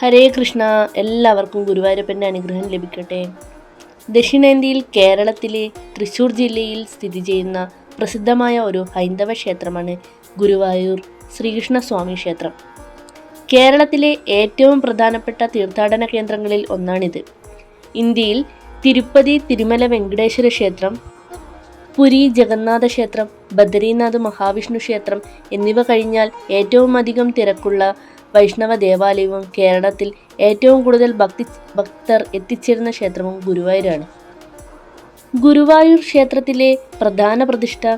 ഹരേ കൃഷ്ണ എല്ലാവർക്കും ഗുരുവായൂരപ്പന്റെ അനുഗ്രഹം ലഭിക്കട്ടെ. ദക്ഷിണേന്ത്യയിൽ കേരളത്തിലെ തൃശ്ശൂർ ജില്ലയിൽ സ്ഥിതി ചെയ്യുന്ന പ്രസിദ്ധമായ ഒരു ഹൈന്ദവ ക്ഷേത്രമാണ് ഗുരുവായൂർ ശ്രീകൃഷ്ണസ്വാമി ക്ഷേത്രം. കേരളത്തിലെ ഏറ്റവും പ്രധാനപ്പെട്ട തീർത്ഥാടന കേന്ദ്രങ്ങളിൽ ഒന്നാണിത്. ഇന്ത്യയിൽ തിരുപ്പതി തിരുമല വെങ്കടേശ്വര ക്ഷേത്രം പുരി ജഗന്നാഥ ക്ഷേത്രം ബദ്രീനാഥ് മഹാവിഷ്ണു ക്ഷേത്രം എന്നിവ കഴിഞ്ഞാൽ ഏറ്റവും അധികം തിരക്കുള്ള വൈഷ്ണവ ദേവാലയവും കേരളത്തിൽ ഏറ്റവും കൂടുതൽ ഭക്തി ഭക്തർ എത്തിച്ചേരുന്ന ക്ഷേത്രവും ഗുരുവായൂരാണ്. ഗുരുവായൂർ ക്ഷേത്രത്തിലെ പ്രധാന പ്രതിഷ്ഠ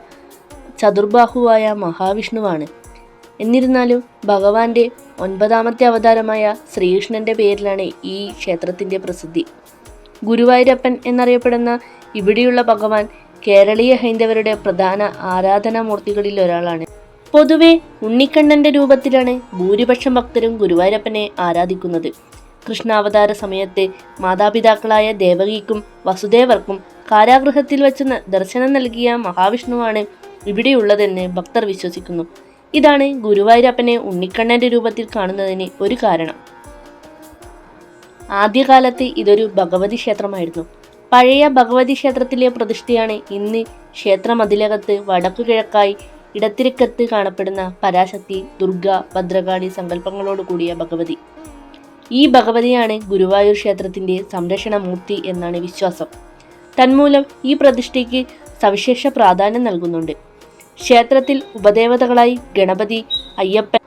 ചതുർബാഹുവായ മഹാവിഷ്ണുവാണ്. എന്നിരുന്നാലും ഭഗവാന്റെ ഒൻപതാമത്തെ അവതാരമായ ശ്രീകൃഷ്ണന്റെ പേരിലാണ് ഈ ക്ഷേത്രത്തിന്റെ പ്രസിദ്ധി. ഗുരുവായൂരപ്പൻ എന്നറിയപ്പെടുന്ന ഇവിടെയുള്ള ഭഗവാൻ കേരളീയ ഹൈന്ദവരുടെ പ്രധാന ആരാധനാമൂർത്തികളിൽ ഒരാളാണ്. പൊതുവെ ഉണ്ണിക്കണ്ണന്റെ രൂപത്തിലാണ് ഭൂരിപക്ഷം ഭക്തരും ഗുരുവായൂരപ്പനെ ആരാധിക്കുന്നത്. കൃഷ്ണാവതാര സമയത്ത് മാതാപിതാക്കളായ ദേവകിക്കും വസുദേവർക്കും കാരാഗൃഹത്തിൽ വെച്ച് ദർശനം നൽകിയ മഹാവിഷ്ണുവാണ് ഇവിടെയുള്ളതെന്ന് ഭക്തർ വിശ്വസിക്കുന്നു. ഇതാണ് ഗുരുവായൂരപ്പനെ ഉണ്ണിക്കണ്ണന്റെ രൂപത്തിൽ കാണുന്നതിന് ഒരു കാരണം. ആദ്യകാലത്ത് ഇതൊരു ഭഗവതി ക്ഷേത്രമായിരുന്നു. പഴയ ഭഗവതി ക്ഷേത്രത്തിലെ പ്രതിഷ്ഠയാണ് ഇന്ന് ക്ഷേത്രമതിലകത്ത് വടക്കു കിഴക്കായി ഇടത്തിരക്കത്ത് കാണപ്പെടുന്ന പരാശക്തി ദുർഗ ഭദ്രകാളി സങ്കല്പങ്ങളോട് കൂടിയ ഭഗവതി. ഈ ഭഗവതിയാണ് ഗുരുവായൂർ ക്ഷേത്രത്തിന്റെ സംരക്ഷണ മൂർത്തി എന്നാണ് വിശ്വാസം. തന്മൂലം ഈ പ്രതിഷ്ഠയ്ക്ക് സവിശേഷ പ്രാധാന്യം നൽകുന്നുണ്ട്. ക്ഷേത്രത്തിൽ ഉപദേവതകളായി ഗണപതി അയ്യപ്പൻ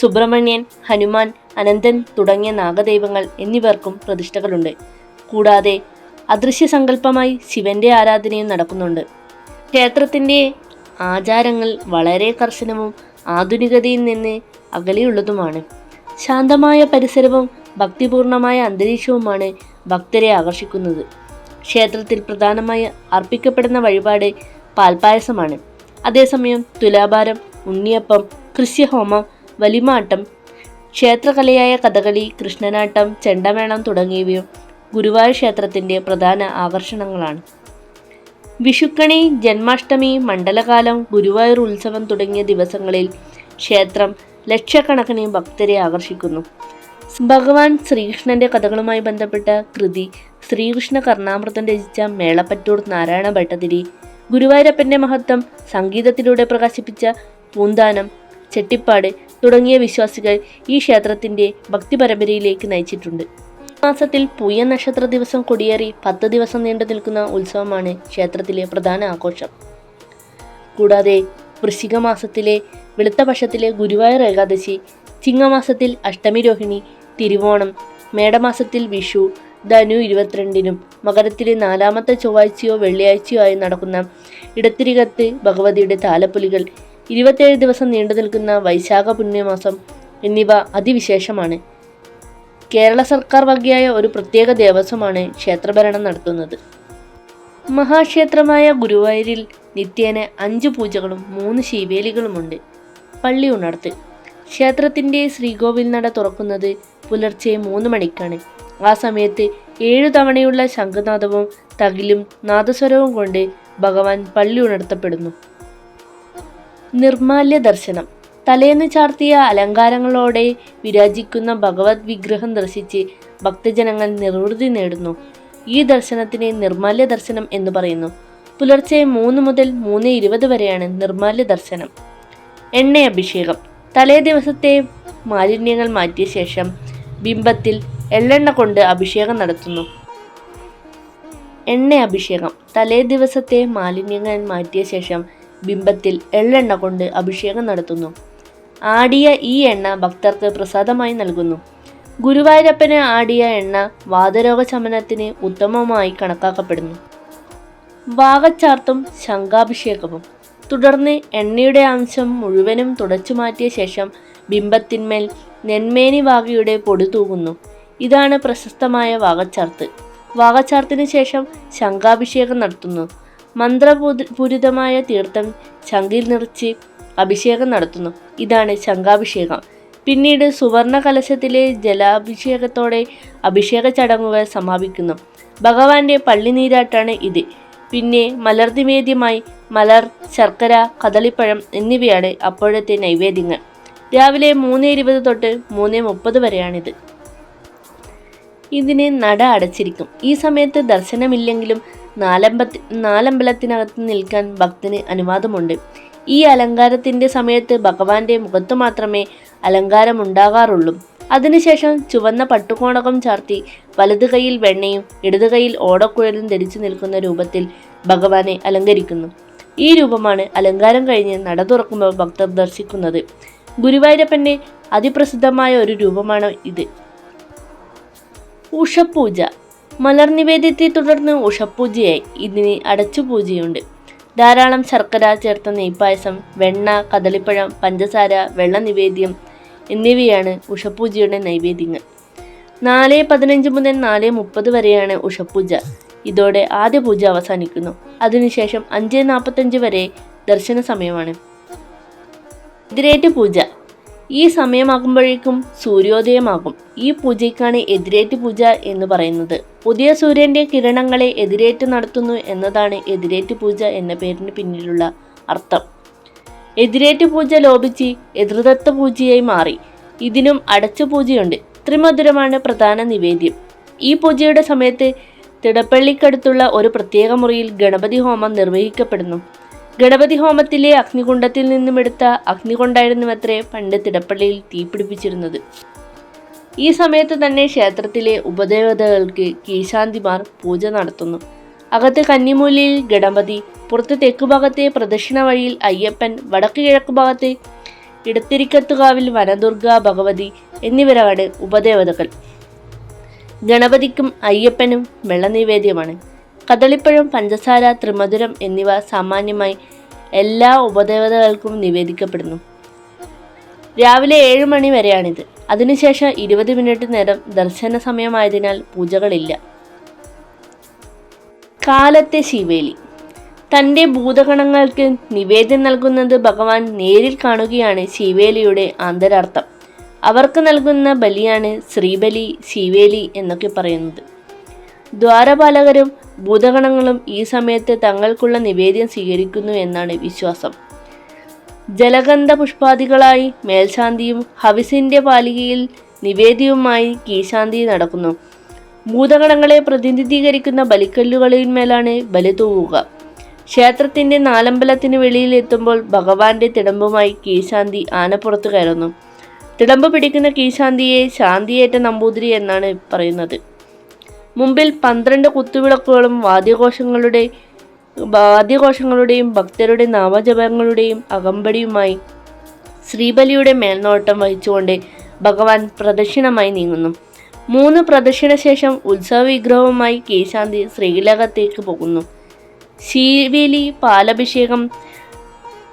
സുബ്രഹ്മണ്യൻ ഹനുമാൻ അനന്തൻ തുടങ്ങിയ നാഗദൈവങ്ങൾ എന്നിവർക്കും പ്രതിഷ്ഠകളുണ്ട്. കൂടാതെ അദൃശ്യ സങ്കല്പമായി ശിവന്റെ ആരാധനയും നടക്കുന്നുണ്ട്. ക്ഷേത്രത്തിന്റെ ആചാരങ്ങൾ വളരെ കർശനവും ആധുനികതയിൽ നിന്ന് അകലെയുള്ളതുമാണ്. ശാന്തമായ പരിസരവും ഭക്തിപൂർണമായ അന്തരീക്ഷവുമാണ് ഭക്തരെ ആകർഷിക്കുന്നത്. ക്ഷേത്രത്തിൽ പ്രധാനമായി അർപ്പിക്കപ്പെടുന്ന വഴിപാട് പാൽപായസമാണ് അതേസമയം തുലാഭാരം ഉണ്ണിയപ്പം കൃഷ്യഹോമം വലിമാട്ടം ക്ഷേത്രകലയായ കഥകളി കൃഷ്ണനാട്ടം ചെണ്ടമേളം തുടങ്ങിയവയും ഗുരുവായൂർ ക്ഷേത്രത്തിന്റെ പ്രധാന ആകർഷണങ്ങളാണ്. വിഷുക്കണി ജന്മാഷ്ടമി മണ്ഡലകാലം ഗുരുവായൂർ ഉത്സവം തുടങ്ങിയ ദിവസങ്ങളിൽ ക്ഷേത്രം ലക്ഷക്കണക്കിന് ഭക്തരെ ആകർഷിക്കുന്നു. ഭഗവാൻ ശ്രീകൃഷ്ണന്റെ കഥകളുമായി ബന്ധപ്പെട്ട കൃതി ശ്രീകൃഷ്ണ കർണാമൃതം രചിച്ച മേളപ്പറ്റൂർ നാരായണ ഭട്ടതിരി ഗുരുവായൂരപ്പന്റെ മഹത്വം സംഗീതത്തിലൂടെ പ്രകാശിപ്പിച്ച പൂന്താനം ചെട്ടിപ്പാട് തുടങ്ങിയ വിശ്വാസികൾ ഈ ക്ഷേത്രത്തിന്റെ ഭക്തി പരമ്പരയിലേക്ക് നയിച്ചിട്ടുണ്ട്. മാസത്തിൽ പൂയ നക്ഷത്ര ദിവസം കൊടിയേറി പത്ത് ദിവസം നീണ്ടു നിൽക്കുന്ന ഉത്സവമാണ് ക്ഷേത്രത്തിലെ പ്രധാന ആഘോഷം. കൂടാതെ വൃശ്ചിക മാസത്തിലെ വെളുത്ത പക്ഷത്തിലെ ഗുരുവായൂർ ഏകാദശി ചിങ്ങമാസത്തിൽ അഷ്ടമി രോഹിണി തിരുവോണം മേടമാസത്തിൽ വിഷു ധനു ഇരുപത്തിരണ്ടിനും മകരത്തിലെ നാലാമത്തെ ചൊവ്വാഴ്ചയോ വെള്ളിയാഴ്ചയോ ആയി നടക്കുന്ന ഇടത്തിരികത്ത് ഭഗവതിയുടെ താലപ്പൊലികൾ ഇരുപത്തേഴ് ദിവസം നീണ്ടു നിൽക്കുന്ന വൈശാഖ പുണ്യമാസം എന്നിവ അതിവിശേഷമാണ്. കേരള സർക്കാർ വകയായ ഒരു പ്രത്യേക ദേവസ്വമാണ് ക്ഷേത്രഭരണം നടത്തുന്നത്. മഹാക്ഷേത്രമായ ഗുരുവായൂരിൽ നിത്യേന അഞ്ച് പൂജകളും മൂന്ന് ശിവേലികളുമുണ്ട്. പള്ളി ഉണർത്ത്. ക്ഷേത്രത്തിന്റെ ശ്രീകോവിൽ നട തുറക്കുന്നത് പുലർച്ചെ മൂന്ന് മണിക്കാണ്. ആ സമയത്ത് ഏഴു തവണയുള്ള ശംഖനാദവും തകിലും നാദസ്വരവും കൊണ്ട് ഭഗവാൻ പള്ളി ഉണർത്തപ്പെടുന്നു. നിർമാല്യ ദർശനം. തലേന്ന് ചാർത്തിയ അലങ്കാരങ്ങളോടെ വിരാജിക്കുന്ന ഭഗവത് വിഗ്രഹം ദർശിച്ച് ഭക്തജനങ്ങൾ നിർവൃതി നേടുന്നു. ഈ ദർശനത്തിന് നിർമാല്യ ദർശനം എന്ന് പറയുന്നു. പുലർച്ചെ മൂന്ന് മുതൽ മൂന്ന് ഇരുപത് വരെയാണ് നിർമാല്യ ദർശനം. എണ്ണ അഭിഷേകം. തലേ ദിവസത്തെ മാലിന്യങ്ങൾ മാറ്റിയ ശേഷം ബിംബത്തിൽ എള്ളെണ്ണ കൊണ്ട് അഭിഷേകം നടത്തുന്നു. എണ്ണ അഭിഷേകം. തലേ ദിവസത്തെ മാലിന്യങ്ങൾ മാറ്റിയ ശേഷം ബിംബത്തിൽ എള്ളെണ്ണ കൊണ്ട് അഭിഷേകം നടത്തുന്നു. ആടിയ ഈ എണ്ണ ഭക്തർക്ക് പ്രസാദമായി നൽകുന്നു. ഗുരുവായൂരപ്പന് ആടിയ എണ്ണ വാതരോഗ ശമനത്തിന് ഉത്തമമായി കണക്കാക്കപ്പെടുന്നു. വാകച്ചാർത്തും ശംഖാഭിഷേകവും. തുടർന്ന് എണ്ണയുടെ അംശം മുഴുവനും തുടച്ചു മാറ്റിയ ശേഷം ബിംബത്തിന്മേൽ നെന്മേനി വാകയുടെ പൊടി തൂകുന്നു. ഇതാണ് പ്രശസ്തമായ വാകച്ചാർത്ത് വാകച്ചാർത്തിന് ശേഷം ശംഖാഭിഷേകം നടത്തുന്നു. മന്ത്രപൂരിതമായ തീർത്ഥം ശംഖിൽ നിറച്ച് അഭിഷേകം നടത്തുന്നു. ഇതാണ് ശംഖാഭിഷേകം. പിന്നീട് സുവർണ കലശത്തിലെ ജലാഭിഷേകത്തോടെ അഭിഷേക ചടങ്ങുകൾ സമാപിക്കുന്നു. ഭഗവാന്റെ പള്ളിനീരാട്ടാണ് ഇത്. പിന്നെ മലർനിവേദ്യമായി മലർ ശർക്കര കദളിപ്പഴം എന്നിവയാണ് അപ്പോഴത്തെ നൈവേദ്യങ്ങൾ. രാവിലെ മൂന്ന് ഇരുപത് തൊട്ട് മൂന്ന് മുപ്പത് വരെയാണിത്. ഇതിന് നട അടച്ചിരിക്കും. ഈ സമയത്ത് ദർശനമില്ലെങ്കിലും നാലമ്പത്തി നാലമ്പലത്തിനകത്ത് നിൽക്കാൻ ഭക്തന് അനുവാദമുണ്ട്. ഈ അലങ്കാരത്തിന്റെ സമയത്ത് ഭഗവാന്റെ മുഖത്ത് മാത്രമേ അലങ്കാരം ഉണ്ടാകാറുള്ളൂ അതിനുശേഷം ചുവന്ന പട്ടുകോണകം ചാർത്തി വലതു കൈയിൽ വെണ്ണയും ഇടതു കൈയിൽ ഓടക്കുഴലും ധരിച്ചു നിൽക്കുന്ന രൂപത്തിൽ ഭഗവാനെ അലങ്കരിക്കുന്നു. ഈ രൂപമാണ് അലങ്കാരം കഴിഞ്ഞ് നട തുറക്കുമ്പോൾ ഭക്തർ ദർശിക്കുന്നത്. ഗുരുവായൂരപ്പന്റെ അതിപ്രസിദ്ധമായ ഒരു രൂപമാണ് ഇത്. ഉഷപൂജ. മലർനിവേദ്യത്തെ തുടർന്ന് ഉഷപൂജയായി. ഇതിന് അടച്ചുപൂജയുണ്ട്. ധാരാളം ശർക്കര ചേർത്ത നെയ്പായസം വെണ്ണ കദളിപ്പഴം പഞ്ചസാര വെള്ള നിവേദ്യം എന്നിവയാണ് ഉഷപൂജയുടെ നൈവേദ്യങ്ങൾ. നാല് പതിനഞ്ച് മുതൽ നാല് മുപ്പത് വരെയാണ് ഉഷപൂജ. ഇതോടെ ആദ്യ പൂജ അവസാനിക്കുന്നു. അതിനുശേഷം അഞ്ച് നാൽപ്പത്തഞ്ച് വരെ ദർശന സമയമാണ്. എതിരേറ്റ് പൂജ. ഈ സമയമാകുമ്പോഴേക്കും സൂര്യോദയമാകും. ഈ പൂജയ്ക്കാണ് എതിരേറ്റ് പൂജ എന്ന് പറയുന്നത്. പുതിയ സൂര്യന്റെ കിരണങ്ങളെ എതിരേറ്റ് നടത്തുന്നു എന്നതാണ് എതിരേറ്റ് പൂജ എന്ന പേരിന് പിന്നിലുള്ള അർത്ഥം. എതിരേറ്റ് പൂജ ലോപിച്ച് എതിർദത്ത പൂജയായി മാറി. ഇതിനും അടച്ചു പൂജയുണ്ട്. ത്രിമധുരമാണ് പ്രധാന നിവേദ്യം. ഈ പൂജയുടെ സമയത്ത് തിടപ്പള്ളിക്കടുത്തുള്ള ഒരു പ്രത്യേക മുറിയിൽ ഗണപതി ഹോമം നിർവഹിക്കപ്പെടുന്നു. ഗണപതി ഹോമത്തിലെ അഗ്നികുണ്ഡത്തിൽ നിന്നും എടുത്ത അഗ്നി കൊണ്ടായിരുന്നുവത്രേ പണ്ട് തിടപ്പള്ളിയിൽ തീപിടിപ്പിച്ചിരുന്നത്. ഈ സമയത്ത് തന്നെ ക്ഷേത്രത്തിലെ ഉപദേവതകൾക്ക് കീശാന്തിമാർ പൂജ നടത്തുന്നു. അകത്ത് കന്നിമൂലയിൽ ഗണപതി പുറത്ത് തെക്കുഭാഗത്തെ പ്രദക്ഷിണ വഴിയിൽ അയ്യപ്പൻ വടക്ക് കിഴക്ക് ഭാഗത്തെ ഇടത്തിരിക്കത്തുകാവിൽ വനദുർഗ ഭഗവതി എന്നിവരാണ് ഉപദേവതകൾ. ഗണപതിക്കും അയ്യപ്പനും വെള്ളനിവേദ്യമാണ്. കദളിപ്പഴം പഞ്ചസാര ത്രിമധുരം എന്നിവ സാമാന്യമായി എല്ലാ ഉപദേവതകൾക്കും നിവേദിക്കപ്പെടുന്നു. രാവിലെ ഏഴ് മണി വരെയാണിത്. അതിനുശേഷം ഇരുപത് മിനിറ്റ് നേരം ദർശന സമയമായതിനാൽ പൂജകളില്ല. കാലത്തെ ശിവേലി. തന്റെ ഭൂതഗണങ്ങൾക്ക് നിവേദ്യം നൽകുന്നത് ഭഗവാൻ നേരിൽ കാണുകയാണ് ശിവേലിയുടെ ആന്തരാർത്ഥം. അവർക്ക് നൽകുന്ന ബലിയാണ് ശ്രീബലി ശിവേലി എന്നൊക്കെ പറയുന്നത്. ദ്വാരപാലകരും ഭൂതഗണങ്ങളും ഈ സമയത്ത് തങ്ങൾക്കുള്ള നിവേദ്യം സ്വീകരിക്കുന്നു എന്നാണ് വിശ്വാസം. ജലഗന്ധ പുഷ്പാദികളായി മേൽശാന്തിയും ഹവിസിന്റെ പാലികയിൽ നിവേദ്യവുമായി കീശാന്തി നടക്കുന്നു. ഭൂതഗണങ്ങളെ പ്രതിനിധീകരിക്കുന്ന ബലിക്കല്ലുകളിന്മേലാണ് ബലി തൂവുക. ക്ഷേത്രത്തിന്റെ നാലമ്പലത്തിന് വെളിയിൽ എത്തുമ്പോൾ ഭഗവാന്റെ തിടമ്പുമായി കീശാന്തി ആനപ്പുറത്ത് കയറുന്നു. തിടമ്പ് പിടിക്കുന്ന കീശാന്തിയെ ശാന്തിയേറ്റ നമ്പൂതിരി എന്നാണ് പറയുന്നത്. മുമ്പിൽ പന്ത്രണ്ട് കുത്തുവിളക്കുകളും വാദ്യഘോഷങ്ങളുടെ വാദ്യഘോഷങ്ങളുടെയും ഭക്തരുടെ നാമജപങ്ങളുടെയും അകമ്പടിയുമായി ശ്രീബലിയുടെ മേൽനോട്ടം വഹിച്ചുകൊണ്ട് ഭഗവാൻ പ്രദക്ഷിണമായി നീങ്ങുന്നു. മൂന്ന് പ്രദക്ഷിണ ശേഷം ഉത്സവ വിഗ്രഹവുമായി കേശാന്തി ശ്രീലകത്തേക്ക് പോകുന്നു. ശീവേലി പാലഭിഷേകം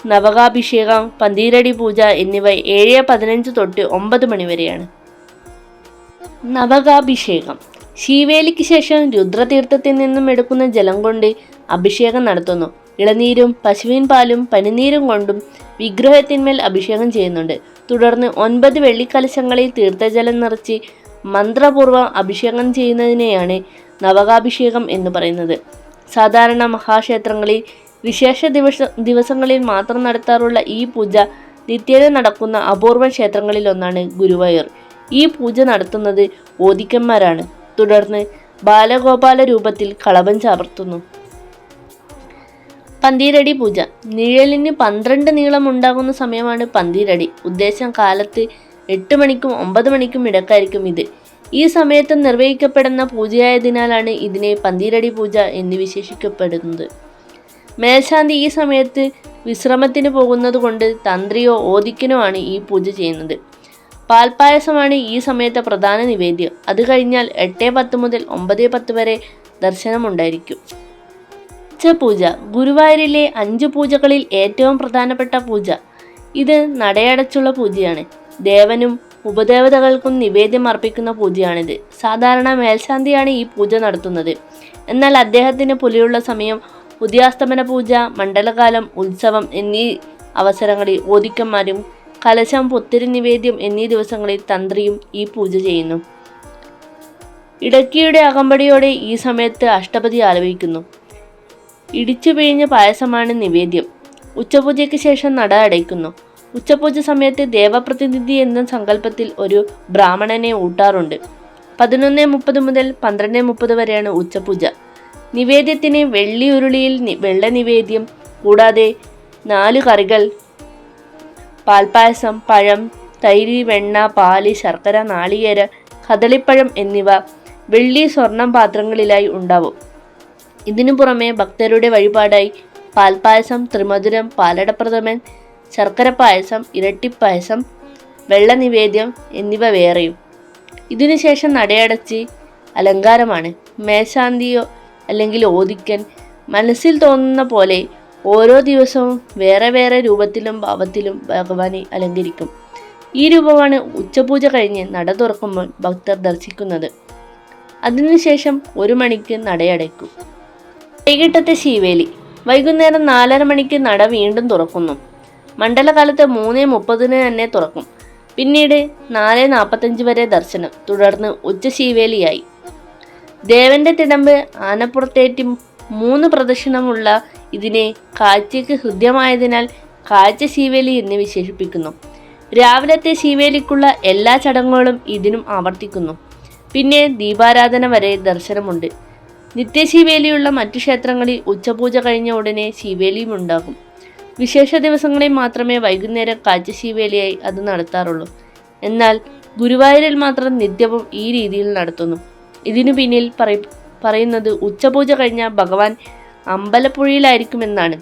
നവകാഭിഷേകം പന്തീരടി പൂജ എന്നിവ ഏഴ് പതിനഞ്ച് തൊട്ട് ഒമ്പത് മണിവരെയാണ്. നവകാഭിഷേകം. ശീവേലിക്ക് ശേഷം രുദ്രതീർത്ഥത്തിൽ നിന്നും എടുക്കുന്ന ജലം കൊണ്ട് അഭിഷേകം നടത്തുന്നു. ഇളനീരും പശുവിൻ പാലും പനിനീരും കൊണ്ടും വിഗ്രഹത്തിന്മേൽ അഭിഷേകം ചെയ്യുന്നുണ്ട്. തുടർന്ന് ഒൻപത് വെള്ളിക്കലശങ്ങളിൽ തീർത്ഥജലം നിറച്ച് മന്ത്രപൂർവം അഭിഷേകം ചെയ്യുന്നതിനെയാണ് നവകാഭിഷേകം എന്ന് പറയുന്നത്. സാധാരണ മഹാക്ഷേത്രങ്ങളിൽ വിശേഷ ദിവസ ദിവസങ്ങളിൽ മാത്രം നടത്താറുള്ള ഈ പൂജ നിത്യേന നടക്കുന്ന അപൂർവ ക്ഷേത്രങ്ങളിൽ ഒന്നാണ് ഗുരുവായൂർ. ഈ പൂജ നടത്തുന്നത് ഓദിക്കന്മാരാണ്. തുടർന്ന് ബാലഗോപാല രൂപത്തിൽ കളഭം ചാർത്തുന്നു. പന്തീരടി പൂജ. നിഴലിന് പന്ത്രണ്ട് നീളം ഉണ്ടാകുന്ന സമയമാണ് പന്തീരടി. ഉദ്ദേശം കാലത്ത് എട്ട് മണിക്കും ഒമ്പത് മണിക്കും ഇടക്കായിരിക്കും ഇത്. ഈ സമയത്ത് നിർവഹിക്കപ്പെടുന്ന പൂജയായതിനാലാണ് ഇതിനെ പന്തീരടി പൂജ എന്ന് വിശേഷിക്കപ്പെടുന്നത്. മേൽശാന്തി ഈ സമയത്ത് വിശ്രമത്തിന് പോകുന്നത് കൊണ്ട് തന്ത്രിയോ ഓദിക്കനോ ആണ് ഈ പൂജ ചെയ്യുന്നത്. പാൽപ്പായസമാണ് ഈ സമയത്തെ പ്രധാന നിവേദ്യം. അത് കഴിഞ്ഞാൽ എട്ട് പത്ത് മുതൽ ഒമ്പത് പത്ത് വരെ ദർശനമുണ്ടായിരിക്കും. ഉച്ചപൂജ. ഗുരുവായൂരിലെ അഞ്ച് പൂജകളിൽ ഏറ്റവും പ്രധാനപ്പെട്ട പൂജ. ഇത് നടയടച്ചുള്ള പൂജയാണ്. ദേവനും ഉപദേവതകൾക്കും നിവേദ്യം അർപ്പിക്കുന്ന പൂജയാണിത്. സാധാരണ മേൽശാന്തിയാണ് ഈ പൂജ നടത്തുന്നത്. എന്നാൽ അദ്ദേഹത്തിന് പുലിയുള്ള സമയം ഉദയാസ്തമന പൂജ മണ്ഡലകാലം ഉത്സവം എന്നീ അവസരങ്ങളിൽ ഓദിക്കന്മാരും കലശം പുത്തിരി നിവേദ്യം എന്നീ ദിവസങ്ങളിൽ തന്ത്രിയും ഈ പൂജ ചെയ്യുന്നു. ഇടക്കിയുടെ അകമ്പടിയോടെ ഈ സമയത്ത് അഷ്ടപതി ആലപിക്കുന്നു. ഇടിച്ചു പിഴിഞ്ഞ പായസമാണ് നിവേദ്യം. ഉച്ചപൂജയ്ക്ക് ശേഷം നട അടയ്ക്കുന്നു. ഉച്ചപൂജ സമയത്ത് ദേവപ്രതിനിധി എന്ന സങ്കല്പത്തിൽ ഒരു ബ്രാഹ്മണനെ ഊട്ടാറുണ്ട്. പതിനൊന്ന് മുപ്പത് മുതൽ പന്ത്രണ്ട് മുപ്പത് വരെയാണ് ഉച്ചപൂജ. നിവേദ്യത്തിന് വെള്ളി ഉരുളിയിൽ വെള്ള നിവേദ്യം കൂടാതെ നാല് കറികൾ പാൽപ്പായസം പഴം തൈര് വെണ്ണ പാൽ ശർക്കര നാളികേര കദളിപ്പഴം എന്നിവ വെള്ളി സ്വർണം പാത്രങ്ങളിലായി ഉണ്ടാവും. ഇതിനു പുറമെ ഭക്തരുടെ വഴിപാടായി പാൽപ്പായസം ത്രിമധുരം പാലടപ്രഥമൻ ശർക്കര പായസം ഇരട്ടിപ്പായസം വെള്ള നിവേദ്യം എന്നിവ വേറെയും. ഇതിനുശേഷം നടയടച്ച് അലങ്കാരമാണ്. മേശാന്തിയോ അല്ലെങ്കിൽ ഓദിക്കൻ മനസ്സിൽ തോന്നുന്ന പോലെ ഓരോ ദിവസവും വേറെ വേറെ രൂപത്തിലും ഭാവത്തിലും ഭഗവാനെ അലങ്കരിക്കും. ഈ രൂപമാണ് ഉച്ചപൂജ കഴിഞ്ഞ് നട തുറക്കുമ്പോൾ ഭക്തർ ദർശിക്കുന്നത്. അതിനുശേഷം ഒരു മണിക്ക് നടയടയ്ക്കും. വൈകിട്ടത്തെ ശീവേലി. വൈകുന്നേരം നാലര മണിക്ക് നട വീണ്ടും തുറക്കുന്നു. മണ്ഡലകാലത്ത് മൂന്ന് മുപ്പതിന് തന്നെ തുറക്കും. പിന്നീട് നാല് നാൽപ്പത്തഞ്ച് വരെ ദർശനം. തുടർന്ന് ഉച്ച ശീവേലിയായി ദേവന്റെ തിടമ്പ് ആനപ്പുറത്തേറ്റി മൂന്ന് പ്രദക്ഷിണമുള്ള ഇതിനെ കാഴ്ചയ്ക്ക് ഹൃദ്യമായതിനാൽ കാഴ്ച ശീവേലി എന്ന് വിശേഷിപ്പിക്കുന്നു. രാവിലത്തെ ശീവേലിക്കുള്ള എല്ലാ ചടങ്ങുകളും ഇതിനും ആവർത്തിക്കുന്നു. പിന്നെ ദീപാരാധന വരെ ദർശനമുണ്ട്. നിത്യശീവേലിയുള്ള മറ്റു ക്ഷേത്രങ്ങളിൽ ഉച്ചപൂജ കഴിഞ്ഞ ഉടനെ ശീവേലിയും ഉണ്ടാകും. വിശേഷ ദിവസങ്ങളിൽ മാത്രമേ വൈകുന്നേരം കാഴ്ച ശീവേലിയായി അത് നടത്താറുള്ളൂ. എന്നാൽ ഗുരുവായൂരിൽ മാത്രം നിത്യവും ഈ രീതിയിൽ നടത്തുന്നു. ഇതിനു പിന്നിൽ പറയ പറയുന്നത് ഉച്ചപൂജ കഴിഞ്ഞ ഭഗവാൻ അമ്പലപ്പുഴയിലായിരിക്കുമെന്നാണ്.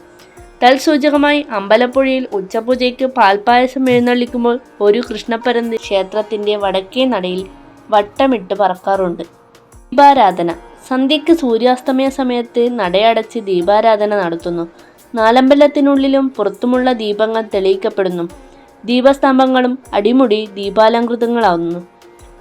തൽസൂചകമായി അമ്പലപ്പുഴയിൽ ഉച്ചപൂജയ്ക്ക് പാൽപ്പായസം എഴുന്നള്ളിക്കുമ്പോൾ ഒരു കൃഷ്ണപ്പരന്ത് ക്ഷേത്രത്തിന്റെ വടക്കേ നടയിൽ വട്ടമിട്ട് പറക്കാറുണ്ട്. ദീപാരാധന. സന്ധ്യയ്ക്ക് സൂര്യാസ്തമയ സമയത്ത് നടയടച്ച് ദീപാരാധന നടത്തുന്നു. നാലമ്പലത്തിനുള്ളിലും പുറത്തുമുള്ള ദീപങ്ങൾ തെളിയിക്കപ്പെടുന്നു. ദീപസ്തംഭങ്ങളും അടിമുടി ദീപാലങ്കൃതങ്ങളാവുന്നു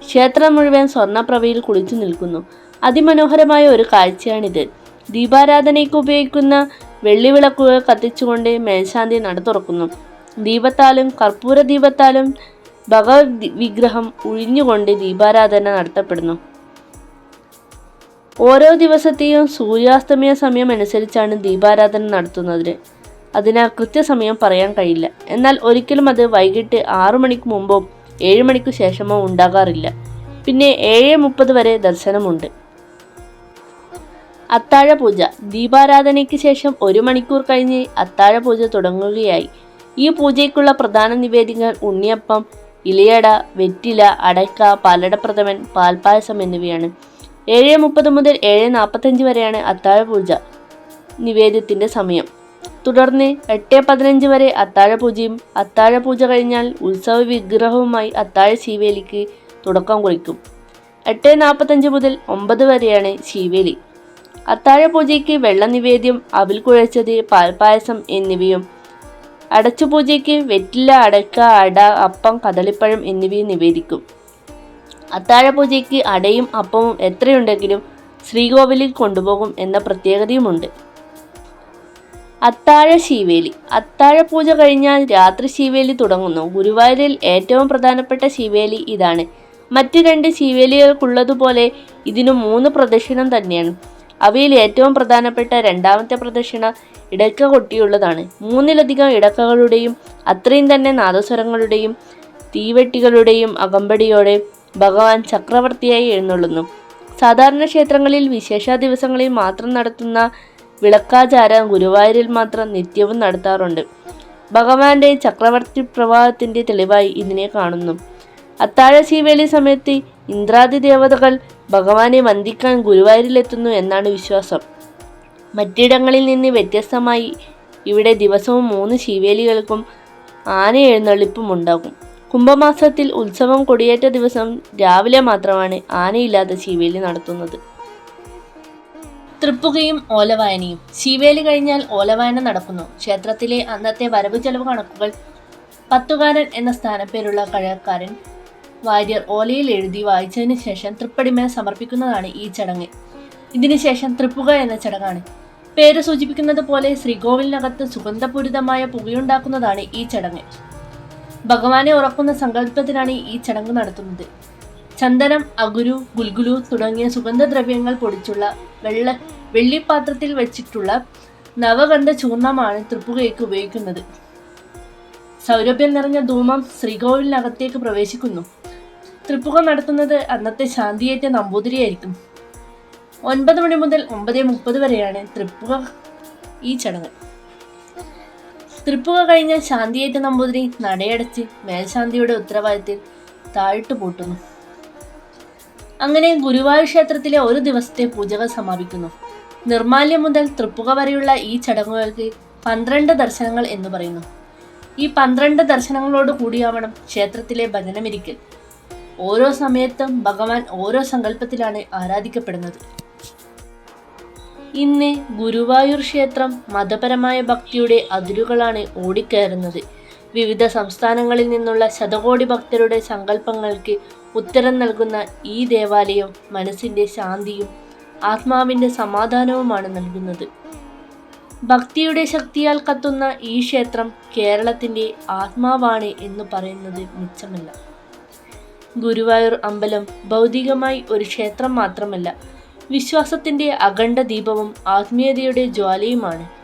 ക്ഷേത്രം മുഴുവൻ സ്വർണപ്രഭയിൽ കുളിച്ചു നിൽക്കുന്നു. അതിമനോഹരമായ ഒരു കാഴ്ചയാണിത്. ദീപാരാധനയ്ക്ക് ഉപയോഗിക്കുന്ന വെള്ളിവിളക്കുകൾ കത്തിച്ചുകൊണ്ട് മേൽശാന്തി നട തുറക്കുന്നു. ദീപത്താലും കർപ്പൂര ദീപത്താലും ഭഗവത് വിഗ്രഹം ഉഴിഞ്ഞുകൊണ്ട് ദീപാരാധന നടത്തപ്പെടുന്നു. ഓരോ ദിവസത്തെയും സൂര്യാസ്തമയ സമയം അനുസരിച്ചാണ് ദീപാരാധന നടത്തുന്നത്. അതിനാൽ കൃത്യസമയം പറയാൻ കഴിയില്ല. എന്നാൽ ഒരിക്കലും അത് വൈകിട്ട് ആറു മണിക്ക് മുമ്പോ ഏഴ് മണിക്ക് ശേഷമോ ഉണ്ടാകാറില്ല. പിന്നെ ഏഴ് മുപ്പത് വരെ ദർശനമുണ്ട്. അത്താഴ പൂജ ദീപാരാധനയ്ക്ക് ശേഷം ഒരു മണിക്കൂർ കഴിഞ്ഞ് അത്താഴ പൂജ തുടങ്ങുകയായി. ഈ പൂജയ്ക്കുള്ള പ്രധാന നിവേദ്യങ്ങൾ ഉണ്ണിയപ്പം ഇലയട വെറ്റില അടയ്ക്ക പാലടപ്രഥമൻ പാൽപ്പായസം എന്നിവയാണ്. ഏഴ് മുപ്പത് മുതൽ ഏഴ് നാൽപ്പത്തഞ്ച് വരെയാണ് അത്താഴ പൂജ നിവേദ്യത്തിന്റെ സമയം. തുടർന്ന് എട്ട് പതിനഞ്ച് വരെ അത്താഴ പൂജയും അത്താഴ പൂജ കഴിഞ്ഞാൽ ഉത്സവ വിഗ്രഹവുമായി അത്താഴ ശീവേലിക്ക് തുടക്കം കുറിക്കും. എട്ട് നാൽപ്പത്തഞ്ച് മുതൽ ഒമ്പത് വരെയാണ് ശീവേലി. അത്താഴ പൂജയ്ക്ക് വെള്ള നിവേദ്യം അവിൽ കുഴച്ചത് പാൽപ്പായസം എന്നിവയും അടച്ചുപൂജയ്ക്ക് വെറ്റില അടക്ക അട അപ്പം കദളിപ്പഴം എന്നിവയും നിവേദിക്കും. അത്താഴപൂജയ്ക്ക് അടയും അപ്പവും എത്രയുണ്ടെങ്കിലും ശ്രീകോവിലിൽ കൊണ്ടുപോകും എന്ന പ്രത്യേകതയുമുണ്ട്. അത്താഴ ശീവേലി അത്താഴ പൂജ കഴിഞ്ഞാൽ രാത്രി ശീവേലി തുടങ്ങുന്നു. ഗുരുവായൂരിൽ ഏറ്റവും പ്രധാനപ്പെട്ട ശീവേലി ഇതാണ്. മറ്റു രണ്ട് ശീവേലികൾക്കുള്ളതുപോലെ ഇതിനു മൂന്ന് പ്രദക്ഷിണം തന്നെയാണ്. അവയിൽ ഏറ്റവും പ്രധാനപ്പെട്ട രണ്ടാമത്തെ പ്രദക്ഷിണ ഇടക്ക കൊട്ടിയുള്ളതാണ് മൂന്നിലധികം ഇടക്കകളുടെയും അത്രയും തന്നെ നാദസ്വരങ്ങളുടെയും തീവെട്ടികളുടെയും അകമ്പടിയോടെ ഭഗവാൻ ചക്രവർത്തിയായി എഴുന്നള്ളുന്നു. സാധാരണ ക്ഷേത്രങ്ങളിൽ വിശേഷ ദിവസങ്ങളിൽ മാത്രം നടത്തുന്ന വിളക്കാചാരം ഗുരുവായൂരിൽ മാത്രം നിത്യവും നടത്താറുണ്ട്. ഭഗവാന്റെ ചക്രവർത്തി പ്രവാഹത്തിന്റെ തെളിവായി ഇതിനെ കാണുന്നു. അത്താഴ ശീവേലി സമയത്ത് ഇന്ദ്രാദി ദേവതകൾ ഭഗവാനെ വന്ദിക്കാൻ ഗുരുവായൂരിലെത്തുന്നു എന്നാണ് വിശ്വാസം. മറ്റിടങ്ങളിൽ നിന്ന് വ്യത്യസ്തമായി ഇവിടെ ദിവസവും മൂന്ന് ശീവേലികൾക്കും ആന എഴുന്നള്ളിപ്പും ഉണ്ടാകും. കുംഭമാസത്തിൽ ഉത്സവം കൊടിയേറ്റ ദിവസം രാവിലെ മാത്രമാണ് ആനയില്ലാത്ത ശീവേലി നടത്തുന്നത്. തൃപ്പുകയും ഓലവായനയും. ശീവേലി കഴിഞ്ഞാൽ ഓലവായന നടക്കുന്നു. ക്ഷേത്രത്തിലെ അന്നത്തെ വരവ് ചെലവ് കണക്കുകൾ പത്തുകാരൻ എന്ന സ്ഥാനപ്പേരുള്ള കഴകക്കാരൻ വാര്യർ ഓലയിൽ എഴുതി വായിച്ചതിന് ശേഷം തൃപ്പടിമേൽ സമർപ്പിക്കുന്നതാണ് ഈ ചടങ്ങ്. ഇതിനുശേഷം തൃപ്പുക എന്ന ചടങ്ങാണ്. പേര് സൂചിപ്പിക്കുന്നത് പോലെ ശ്രീകോവിലിനകത്ത് സുഗന്ധപൂരിതമായ പുകയുണ്ടാക്കുന്നതാണ് ഈ ചടങ്ങ്. ഭഗവാനെ ഉറക്കുന്ന സങ്കല്പത്തിനാണ് ഈ ചടങ്ങ് നടത്തുന്നത്. ചന്ദനം അഗുരു ഗുൽഗുലു തുടങ്ങിയ സുഗന്ധദ്രവ്യങ്ങൾ പൊടിച്ചുള്ള വെള്ള വെള്ളിപ്പാത്രത്തിൽ വെച്ചിട്ടുള്ള നവഗന്ധ ചൂർണമാണ് തൃപ്പുകയ്ക്ക് ഉപയോഗിക്കുന്നത്. സൗരഭ്യം നിറഞ്ഞ ധൂമം ശ്രീകോവിലിനകത്തേക്ക് പ്രവേശിക്കുന്നു. തൃപ്പുക നടത്തുന്നത് അന്നത്തെ ശാന്തിയേറ്റ നമ്പൂതിരിയായിരിക്കും. ഒൻപത് മണി മുതൽ ഒമ്പത് മുപ്പത് വരെയാണ് തൃപ്പുക ഈ ചടങ്ങ്. തൃപ്പുക കഴിഞ്ഞ ശാന്തിയേറ്റ നമ്പൂതിരി നടയടച്ച് മേൽശാന്തിയുടെ ഉത്തരവാദിത്തത്തിൽ താഴിട്ട് പൂട്ടുന്നു. അങ്ങനെ ഗുരുവായൂർ ക്ഷേത്രത്തിലെ ഒരു ദിവസത്തെ പൂജകൾ സമാപിക്കുന്നു. നിർമാല്യം മുതൽ തൃപ്പുക വരെയുള്ള ഈ ചടങ്ങുകൾക്ക് പന്ത്രണ്ട് ദർശനങ്ങൾ എന്ന് പറയുന്നു. ഈ പന്ത്രണ്ട് ദർശനങ്ങളോട് കൂടിയാവണം ക്ഷേത്രത്തിലെ ഭജനമിരിക്കൽ. ഓരോ സമയത്തും ഭഗവാൻ ഓരോ സങ്കല്പത്തിലാണ് ആരാധിക്കപ്പെടുന്നത്. ഇന്ന് ഗുരുവായൂർ ക്ഷേത്രം മതപരമായ ഭക്തിയുടെ അതിരുകളാണ് ഓടിക്കയറുന്നത്. വിവിധ സംസ്ഥാനങ്ങളിൽ നിന്നുള്ള ശതകോടി ഭക്തരുടെ സങ്കല്പങ്ങൾക്ക് ഉത്തരം നൽകുന്ന ഈ ദേവാലയം മനസ്സിന്റെ ശാന്തിയും ആത്മാവിന്റെ സമാധാനവുമാണ് നൽകുന്നത്. ഭക്തിയുടെ ശക്തിയാൽ കത്തുന്ന ഈ ക്ഷേത്രം കേരളത്തിന്റെ ആത്മാവാണ് എന്ന് പറയുന്നത് മിച്ചമല്ല. ഗുരുവായൂർ അമ്പലം ഭൗതികമായി ഒരു ക്ഷേത്രം മാത്രമല്ല വിശ്വാസത്തിന്റെ അഖണ്ഡ ദീപവും ആത്മീയതയുടെ ജ്വാലയുമാണ്.